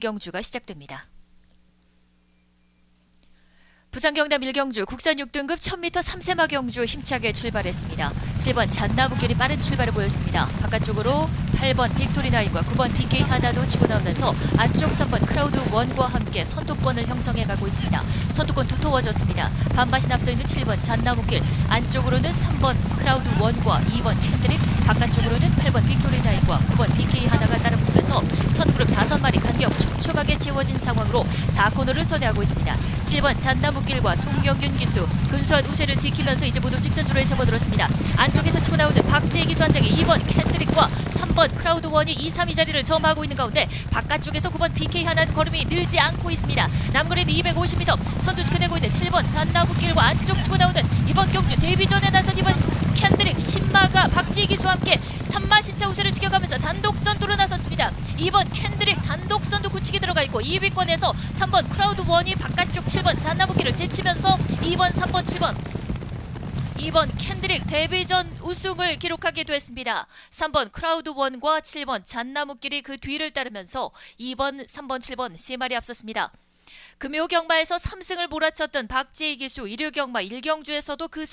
경주가 시작됩니다. 부산 경남 1경주 국산 6등급 1000m 3세마 경주 힘차게 출발했습니다. 7번 잔나무길이 빠른 출발을 보였습니다. 바깥쪽으로 8번 빅토리나인과 9번 BK 하나도 치고 나오면서 안쪽 3번 크라우드 원과 함께 선두권을 형성해 가고 있습니다. 선두권 두터워졌습니다. 반바신 앞서 있는 7번 잔나무길 안쪽으로는 3번 크라우드 원과 2번 캔드릭 바깥쪽으로는 8번 빅토리나인과 9번 BK 하나가 따라붙으면서 선두그룹 5마리 촘촘하게 채워진 상황으로 4코너를 선회하고 있습니다. 7번 잔나무길과 송경균 기수 근소한 우세를 지키면서 이제 모두 직선주로에 접어들었습니다. 안쪽에서 치고 나오는 박재희 기수 한 장에 2번 캔드릭과 3번 크라우드 원이 2, 3위 자리를 점하고 있는 가운데 바깥쪽에서 9번 BK 하나는 걸음이 늘지 않고 있습니다. 남거리는 250m 선두 지켜내고 있는 7번 잔나무길과 안쪽 치고 나오는 이번 경주 데뷔전에 나선 이번 캔드릭 신마가 박지희 기수와 함께 3마 신차 우세를 지켜가 2번 캔드릭 단독 선두 굳히기 들어가 있고 2위권에서 3번 크라우드 원이 바깥쪽 7번 잔나무길을 제치면서 2번, 3번, 7번 2번 캔드릭 데뷔전 우승을 기록하기도 했습니다. 3번 크라우드 원과 7번 잔나무길이 그 뒤를 따르면서 2번, 3번, 7번 세 마리 앞섰습니다. 금요 경마에서 3승을 몰아쳤던 박재희 기수 일요 경마 1경주에서도 그 상.